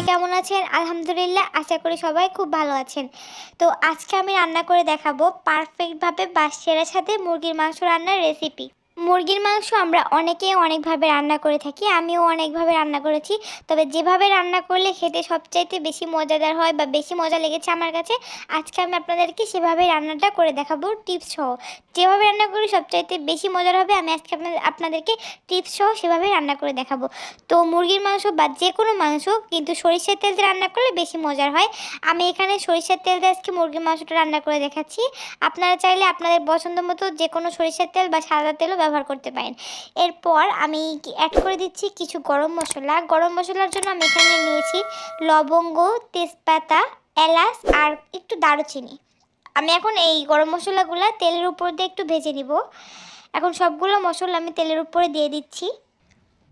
সবাই কেমন আছেন? আলহামদুলিল্লাহ, আশা করি সবাই খুব ভালো আছেন। তো আজকে আমি রান্না করে দেখাবো পারফেক্টভাবে বাসেরার সাথে মুরগির মাংস রান্নার রেসিপি মুরগির মাংস আমরা অনেকেই অনেকভাবে রান্না করে থাকি, আমিও অনেকভাবে রান্না করেছি। তবে যেভাবে রান্না করলে খেতে সবচাইতে বেশি মজাদার হয় বা বেশি মজা লেগেছে আমার কাছে, আজকে আমি আপনাদেরকে সেভাবে রান্নাটা করে দেখাবো টিপস সহ যেভাবে রান্না করি সবচাইতে বেশি মজার হবে, আমি আজকে আপনাদের, আপনাদেরকে টিপস সহ সেভাবে রান্না করে দেখাবো। তো মুরগির মাংস বা যে কোনো মাংস কিন্তু সরিষার তেল দিয়ে রান্না করলে বেশি মজার হয়। আমি এখানে সরিষার তেল দিয়ে আজকে মুরগির মাংসটা রান্না করে দেখাচ্ছি। আপনারা চাইলে আপনাদের পছন্দ মতো যে কোনো সরিষার তেল বা সাদা তেলও ব্যবহার করতে পারেন। এরপর আমি অ্যাড করে দিচ্ছি কিছু গরম মশলা। গরম মশলার জন্য আমি এখানে নিয়েছি লবঙ্গ, তেজপাতা, এলাচ আর একটু দারুচিনি। আমি এখন এই গরম মশলাগুলো তেলের উপর দিয়ে একটু ভেজে নিব। এখন সবগুলো মশলা আমি তেলের উপরে দিয়ে দিচ্ছি।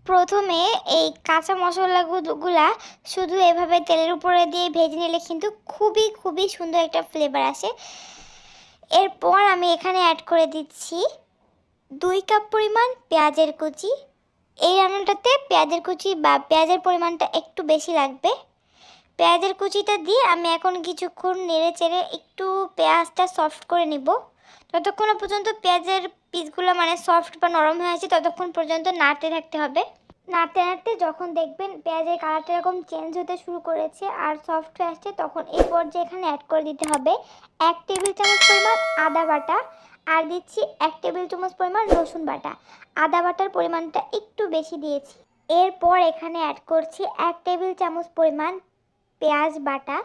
প্রথমে এই কাঁচা মশলাগুলা শুধু এভাবে তেলের উপরে দিয়ে ভেজে নিলে কিন্তু খুবই খুবই সুন্দর একটা ফ্লেভার আসে। এরপর আমি এখানে অ্যাড করে দিচ্ছি দুই কাপ পরিমাণ পেঁয়াজের কুচি। এই রান্নাটাতে পেঁয়াজের কুচি বা পেঁয়াজের পরিমাণটা একটু বেশি লাগবে। পেঁয়াজের কুচিটা দিয়ে আমি এখন কিছুক্ষণ নেড়ে চেড়ে একটু পেঁয়াজটা সফট করে নিব। যতক্ষণ না পর্যন্ত পেঁয়াজের পিসগুলো মানে সফট বা নরম হয়ে আছে, ততক্ষণ পর্যন্ত নাড়তে থাকতে হবে। নাড়তে নাড়তে যখন দেখবেন পেঁয়াজের কালারটা এরকম চেঞ্জ হতে শুরু করেছে আর সফট হয়ে আসছে, তখন এই পর্যায়ে এখানে অ্যাড করে দিতে হবে, এক টেবিল চামচ পরিমাণ আদা বাটা। আর দিচ্ছি এক টেবিল চামচ পরিমাণ রসুন বাটা। আদা বাটার পরিমাণটা একটু বেশি দিয়েছি। এরপর এখানে অ্যাড করছি এক টেবিল চামচ পরিমাণ পেঁয়াজ বাটা।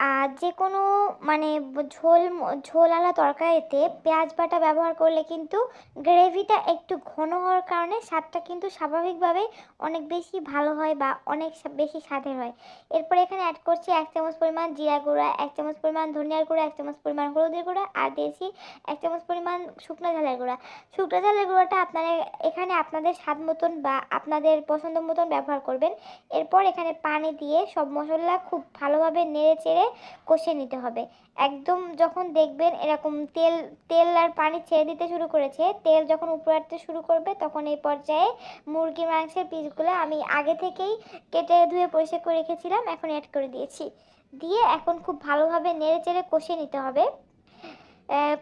আর যে কোনো মানে ঝোল, ঝোলালা তরকারিতে পেঁয়াজ বাটা ব্যবহার করলে কিন্তু গ্রেভিটা একটু ঘন হওয়ার কারণে স্বাদটা কিন্তু স্বাভাবিকভাবে অনেক বেশি ভালো হয় বা অনেক বেশি স্বাদের হয়। এরপর এখানে অ্যাড করছি এক চামচ পরিমাণ জিরা গুঁড়া, এক চামচ পরিমাণ ধনিয়ার গুঁড়া, এক চামচ পরিমাণ হলুদের গুঁড়া আর দিয়েছি এক চামচ পরিমাণ শুকনো ঝালের গুঁড়া। শুকনো ঝালের গুঁড়াটা আপনারা এখানে আপনাদের স্বাদ মতন বা আপনাদের পছন্দ মতন ব্যবহার করবেন। এরপর এখানে পানি দিয়ে সব মশলা খুব ভালোভাবে নেড়ে চেড়ে কষে নিতে হবে। একদম যখন দেখবেন এরকম তেল তেল আর পানি ছেড়ে দিতে শুরু করেছে, তেল যখন উপরে আসতে শুরু করবে তখন এই পর্যায়ে মুরগির মাংসের পিসগুলো আমি আগে থেকেই কেটে ধুয়ে পরিষ্কার করে রেখেছিলাম, এখন অ্যাড করে দিয়েছি। দিয়ে এখন খুব ভালোভাবে নেড়ে চেড়ে কষে নিতে হবে।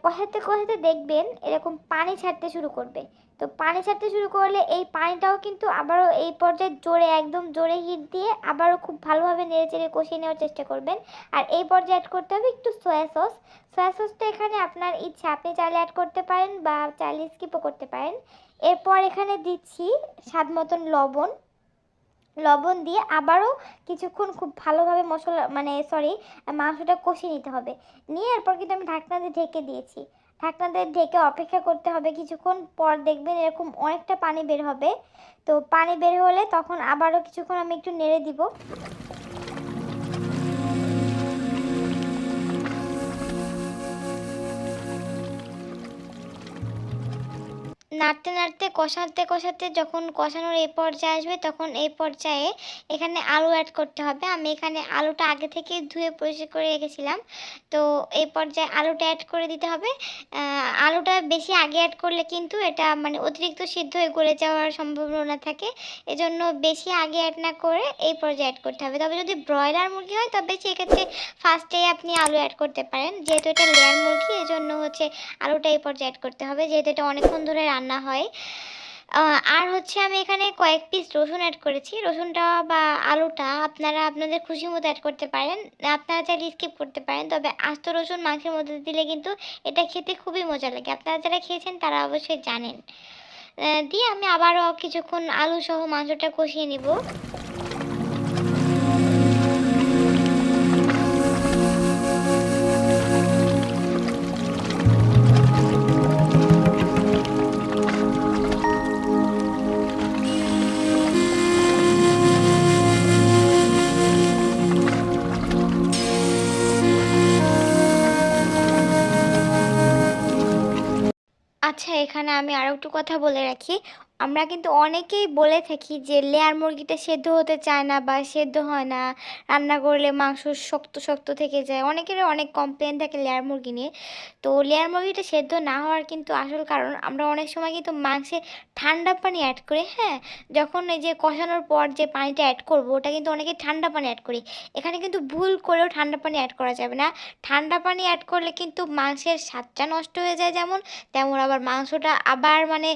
কষাতে কষাতে দেখবেন এরকম পানি ছাড়তে শুরু করবে। তো পানি ছাড়তে শুরু করলে এই পানিটাও কিন্তু আবারও এই পর্যায়ে জোরে, একদম জোরে হিট দিয়ে আবারও খুব ভালোভাবে নেড়ে চেড়ে কষিয়ে নেওয়ার চেষ্টা করবেন। আর এই পর্যায়ে অ্যাড করতে হবে একটু সয়া সস সয়া সসটা এখানে আপনার ইচ্ছা, আপনি চাইলে অ্যাড করতে পারেন বা চাইলে স্কিপও করতে পারেন। এরপর এখানে দিচ্ছি স্বাদ মতন লবণ। লবণ দিয়ে আবারও কিছুক্ষণ খুব ভালোভাবে মশলা মানে সরি মাংসটা কষিয়ে নিতে হবে। নিয়ে এরপর কিন্তু আমি ঢাকনা দিয়ে ঢেকে দিয়েছি। ঢাকনা ঢেকে অপেক্ষা করতে হবে। কিছুক্ষণ পর দেখবেন এরকম অনেকটা পানি বের হবে। তো পানি বের হলে তখন আবারও কিছুক্ষণ আমি একটু নেড়ে দিব। নাড়তে নাড়তে, কষাতে কষাতে যখন কষানোর এই পর্যায়ে আসবে, তখন এই পর্যায়ে এখানে আলু অ্যাড করতে হবে। আমি এখানে আলুটা আগে থেকে ধুয়ে পরিষ্কার করে রেখেছিলাম। তো এই পর্যায়ে আলুটা অ্যাড করে দিতে হবে। আলুটা বেশি আগে অ্যাড করলে কিন্তু এটা মানে অতিরিক্ত সিদ্ধ হয়ে গলে যাওয়ার সম্ভাবনা থাকে। এজন্য বেশি আগে অ্যাড না করে এই পর্যায়ে অ্যাড করতে হবে। তবে যদি ব্রয়লার মুরগি হয়, তবে সেক্ষেত্রে ফার্স্টেই আপনি আলু অ্যাড করতে পারেন। যেহেতু এটা লেয়ার মুরগি, এজন্য হচ্ছে আলুটা এই পর্যায়ে অ্যাড করতে হবে। যেহেতু এটা অনেকক্ষণ ধরে রান্না হয়। আহ, আর হচ্ছে আমি এখানে কয়েক পিস রসুন অ্যাড করেছি। রসুনটা বা আলুটা আপনারা আপনাদের খুশি মতো অ্যাড করতে পারেন। আপনারা চাইলে স্কিপ করতে পারেন। তবে আস্ত রসুন মাংসের মধ্যে দিলে কিন্তু এটা খেতে খুবই মজা লাগে। আপনারা যারা খেয়েছেন তারা অবশ্যই জানেন। দিয়ে আমি আবারও কিছুক্ষণ আলু সহ মাংসটা কষিয়ে নিব। আচ্ছা এখানে আমি আরও একটু কথা বলে রাখি। আমরা কিন্তু অনেকেই বলে থাকি যে লেয়ার মুরগিটা সেদ্ধ হতে চায় না বা সেদ্ধ হয় না। রান্না করলে মাংস শক্ত শক্ত থেকে যায়। অনেকেরই অনেক কমপ্লেন থাকে লেয়ার মুরগি নিয়ে। তো লেয়ার মুরগিটা সেদ্ধ না হওয়ার কিন্তু আসল কারণ, আমরা অনেক সময় কিন্তু মাংসে ঠান্ডা পানি অ্যাড করি হ্যাঁ? যখন এই যে কষানোর পর যে পানিটা অ্যাড করব, ওটা কিন্তু অনেকে ঠান্ডা পানি অ্যাড করি। এখানে কিন্তু ভুল করেও ঠান্ডা পানি অ্যাড করা যাবে না। ঠান্ডা পানি অ্যাড করলে কিন্তু মাংসের স্বাদটা নষ্ট হয়ে যায় যেমন, তেমন আবার মাংসটা আবার মানে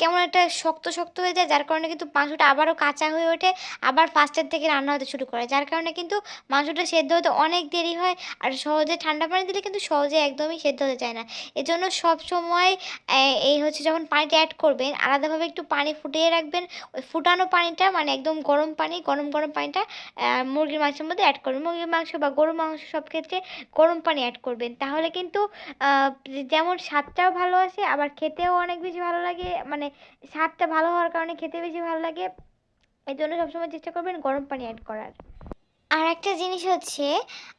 কেমন একটা শক্ত শক্ত হয়ে যায়, যার কারণে কিন্তু মাংসটা আবারও কাঁচা হয়ে ওঠে, আবার ফার্স্টের থেকে রান্না হতে শুরু করে। যার কারণে কিন্তু মাংসটা সেদ্ধ হতে অনেক দেরি হয় আর সহজে ঠান্ডা পানি দিলে কিন্তু সহজে একদমই সেদ্ধ হতে চায় না। এজন্য সব সময় এই হচ্ছে যখন পানিটা অ্যাড করবেন, আলাদাভাবে একটু পানি ফুটিয়ে রাখবেন। ওই ফুটানো পানিটা মানে একদম গরম পানি, গরম গরম পানিটা মুরগির মাংসের মধ্যে অ্যাড করবেন। মুরগির মাংস বা গরুর মাংস সব ক্ষেত্রে গরম পানি অ্যাড করবেন। তাহলে কিন্তু যেমন স্বাদটাও ভালো আসে, আবার খেতেও অনেক বেশি ভালো লাগে মানে স্বাদটা ভালো হওয়ার কারণে খেতে বেশি ভালো লাগে। এই জন্য সবসময় চেষ্টা করবেন গরম পানি অ্যাড করার। আর একটা জিনিস হচ্ছে,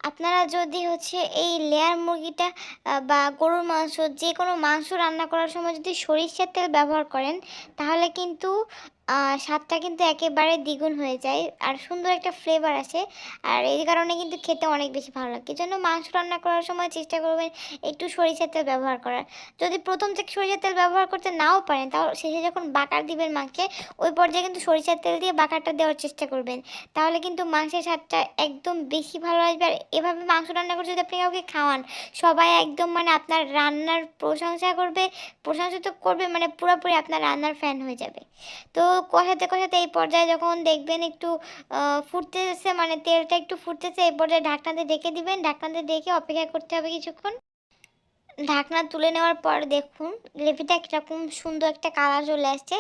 আপনারা যদি হচ্ছে এই লেয়ার মুরগিটা বা গরুর মাংস যে কোনো মাংস রান্না করার সময় যদি সরিষার তেল ব্যবহার করেন, তাহলে কিন্তু স্বাদটা কিন্তু একেবারে দ্বিগুণ হয়ে যায় আর সুন্দর একটা ফ্লেভার আসে। আর এই কারণে কিন্তু খেতে অনেক বেশি ভালো লাগে। জন্য মাংস রান্না করার সময় চেষ্টা করবেন একটু সরিষার তেল ব্যবহার করার। যদি প্রথম থেকে সরিষার তেল ব্যবহার করতে নাও পারেন, তাও শেষে যখন বাকার দিবেন মাংসে, ওই পর্যায়ে কিন্তু সরিষার তেল দিয়ে বাকারটা দেওয়ার চেষ্টা করবেন। তাহলে কিন্তু মাংসের স্বাদটা একদম বেশি ভালো আসবে। আর এভাবে মাংস রান্না করে যদি আপনি কাউকে খাওয়ান, সবাই একদম মানে আপনার রান্নার প্রশংসা করবে প্রশংসা তো করবে মানে পুরোপুরি আপনার রান্নার ফ্যান হয়ে যাবে। তো কষাতে কষাতে এই পর্যায়ে যখন দেখবেন একটু ফুটতেছে মানে তেলটা একটু ফুটতেছে, এই পর্যায়ে ঢাকনাতে ঢেকে দিবেন। ঢাকনাতে দেখে অপেক্ষা করতে হবে কিছুক্ষণ। ঢাকনা তুলে নেওয়ার পর দেখুন, গ্রেভিটা কীরকম সুন্দর একটা কালার চলে আসছে।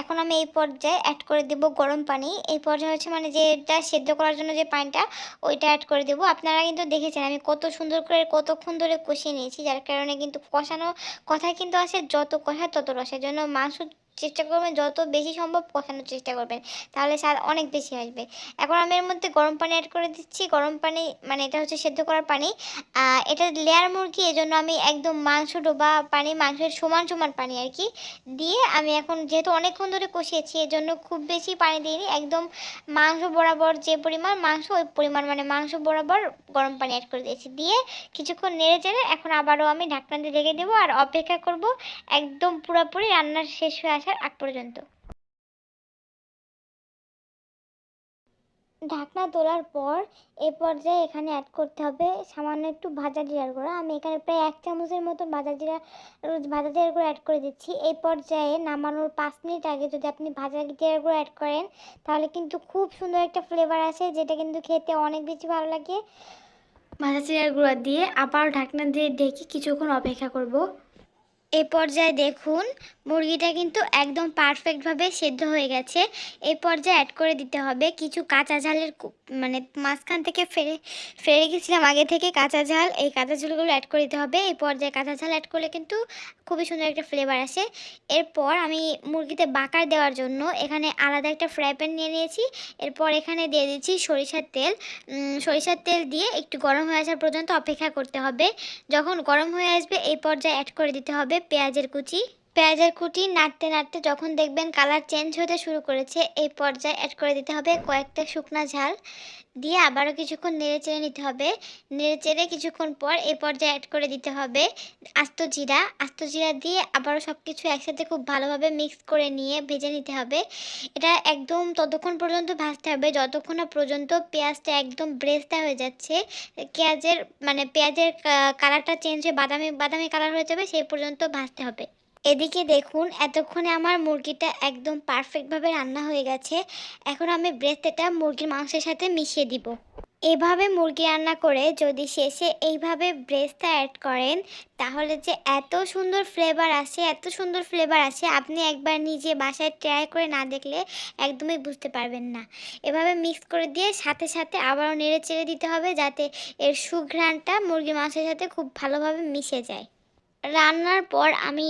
এখন আমি এই পর্যায়ে অ্যাড করে দেব গরম পানি। এই পর্যায়ে হচ্ছে মানে যেটা সেদ্ধ করার জন্য যে পানিটা, ওইটা অ্যাড করে দেবো। আপনারা কিন্তু দেখেছেন, আমি কত সুন্দর করে, কতক্ষণ ধরে কষিয়ে নিয়েছি। যার কারণে কিন্তু কষানো কথা কিন্তু আসে, যত কষা তত রসের জন্য মাংস চেষ্টা করবেন, যত বেশি সম্ভব কষানোর চেষ্টা করবেন, তাহলে স্বাদ অনেক বেশি আসবে। এখন আমি এর মধ্যে গরম পানি অ্যাড করে দিচ্ছি। গরম পানি মানে এটা হচ্ছে সেদ্ধ করার পানি। এটা লেয়ার মুরগি, এজন্য আমি একদম মাংস ডোবা পানি, মাংসের সমান সমান পানি আর কি, দিয়ে আমি এখন যেহেতু অনেকক্ষণ ধরে কষিয়েছি, এজন্য খুব বেশি পানি দিইনি। একদম মাংস বরাবর যে পরিমাণ মাংস, ওই পরিমাণ মানে মাংস বরাবর গরম পানি অ্যাড করে দিয়েছি। দিয়ে কিছুক্ষণ নেড়ে চেড়ে এখন আবারও আমি ঢাকনা দিয়ে রেখে দেবো আর অপেক্ষা করব। একদম পুরোপুরি রান্নার শেষ হয়ে আসা আসার আগ পর্যন্ত। ঢাকনা তোলার পর এ পর্যায়ে এখানে অ্যাড করতে হবে সামান্য একটু ভাজা জিরার গুঁড়া। আমি এখানে প্রায় এক চামচের মতো ভাজা জিরা, ভাজা জিরার গুঁড়ো অ্যাড করে দিচ্ছি। এই পর্যায়ে নামানোর পাঁচ মিনিট আগে যদি আপনি ভাজা জিরার গুঁড়ো অ্যাড করেন, তাহলে কিন্তু খুব সুন্দর একটা ফ্লেভার আসে, যেটা কিন্তু খেতে অনেক বেশি ভালো লাগে। ভাজা জিরার গুঁড়া দিয়ে আবার ঢাকনা দিয়ে ঢেকে কিছুক্ষণ অপেক্ষা করব। এ পর্যায়ে দেখুন, মুরগিটা কিন্তু একদম পারফেক্টভাবে সেদ্ধ হয়ে গেছে। এই পর্যায়ে অ্যাড করে দিতে হবে কিছু কাঁচা ঝালের মানে মাঝখান থেকে ফেরে ফেরে গেছিলাম আগে থেকে কাঁচা ঝাল। এই কাঁচা ঝালগুলো অ্যাড করে দিতে হবে। এই পর্যায়ে কাঁচা ঝাল অ্যাড করলে কিন্তু খুবই সুন্দর একটা ফ্লেভার আসে। এরপর আমি মুরগিতে বাকার দেওয়ার জন্য এখানে আলাদা একটা ফ্রাই প্যান নিয়ে নিয়েছি। এরপর এখানে দিয়ে দিচ্ছি সরিষার তেল। সরিষার তেল দিয়ে একটু গরম হয়ে আসার পর্যন্ত অপেক্ষা করতে হবে। যখন গরম হয়ে আসবে, এই পর্যায়ে অ্যাড করে দিতে হবে পেঁয়াজের কুচি পেঁয়াজের কুটি নাড়তে নাড়তে যখন দেখবেন কালার চেঞ্জ হতে শুরু করেছে, এই পর্যায়ে অ্যাড করে দিতে হবে কয়েকটা শুকনা ঝাল। দিয়ে আবারও কিছুক্ষণ নেড়ে চেড়ে নিতে হবে। নেড়ে চেড়ে কিছুক্ষণ পর এই পর্যায়ে অ্যাড করে দিতে হবে আস্ত জিরা। আস্ত জিরা দিয়ে আবারও সব কিছু একসাথে খুব ভালোভাবে মিক্স করে নিয়ে ভেজে নিতে হবে। এটা একদম ততক্ষণ পর্যন্ত ভাজতে হবে। যতক্ষণ না পর্যন্ত পেঁয়াজটা একদম ব্রেস্তা হয়ে যাচ্ছে, পেঁয়াজের মানে পেঁয়াজের কালারটা চেঞ্জ হয়ে বাদামি বাদামি কালার হয়ে যাবে, সেই পর্যন্ত ভাজতে হবে। এদিকে দেখুন, এতক্ষণে আমার মুরগিটা একদম পারফেক্টভাবে রান্না হয়ে গেছে। এখন আমি ব্রেস্তেটা মুরগির মাংসের সাথে মিশিয়ে দিব। এভাবে মুরগি রান্না করে যদি শেষে এইভাবে ব্রেস্টটা অ্যাড করেন, তাহলে যে এত সুন্দর ফ্লেভার আসে, এত সুন্দর ফ্লেভার আসে, আপনি একবার নিজে বাসায় ট্রাই করে না দেখলে একদমই বুঝতে পারবেন না। এভাবে মিক্স করে দিয়ে সাথে সাথে আবারও নেড়ে চেড়ে দিতে হবে যাতে এর সুঘ্রাণটা মুরগি মাংসের সাথে খুব ভালোভাবে মিশে যায়। রান্নার পর আমি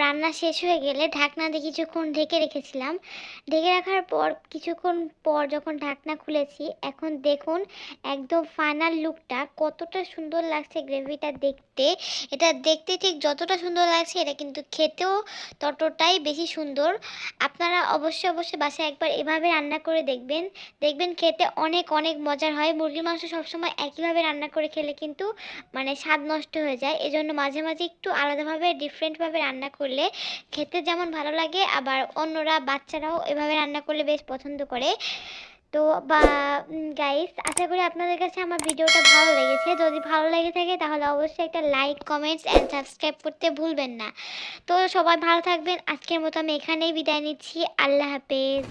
রান্না শেষ হয়ে গেলে ঢাকনা দিয়ে কিছুক্ষণ ঢেকে রেখেছিলাম। ঢেকে রাখার পর কিছুক্ষণ পর যখন ঢাকনা খুলেছি, এখন দেখুন একদম ফাইনাল লুকটা কতটা সুন্দর লাগছে গ্রেভিটা দেখতে। এটা দেখতে ঠিক যতটা সুন্দর লাগছে, এটা কিন্তু খেতেও ততটাই বেশি সুন্দর। আপনারা অবশ্যই অবশ্যই বাসায় একবার এভাবে রান্না করে দেখবেন। দেখবেন খেতে অনেক অনেক মজার হয়। মুরগির মাংস সবসময় একইভাবে রান্না করে খেলে কিন্তু মানে স্বাদ নষ্ট হয়ে যায়। এজন্য মাঝে মাঝে একটু আলাদাভাবে ডিফারেন্টভাবে রান্না করলে খেতে যেমন ভালো লাগে, আবার অন্যরা, বাচ্চারাও এভাবে রান্না করলে বেশ পছন্দ করে। তো বা গাইস আশা করি আপনাদের কাছে আমার ভিডিওটা ভালো লেগেছে। যদি ভালো লেগে থাকে তাহলে অবশ্যই একটা লাইক কমেন্টস অ্যান্ড সাবস্ক্রাইব করতে ভুলবেন না। তো সবাই ভালো থাকবেন। আজকের মতো আমি এখানেই বিদায় নিচ্ছি। আল্লাহ হাফেজ।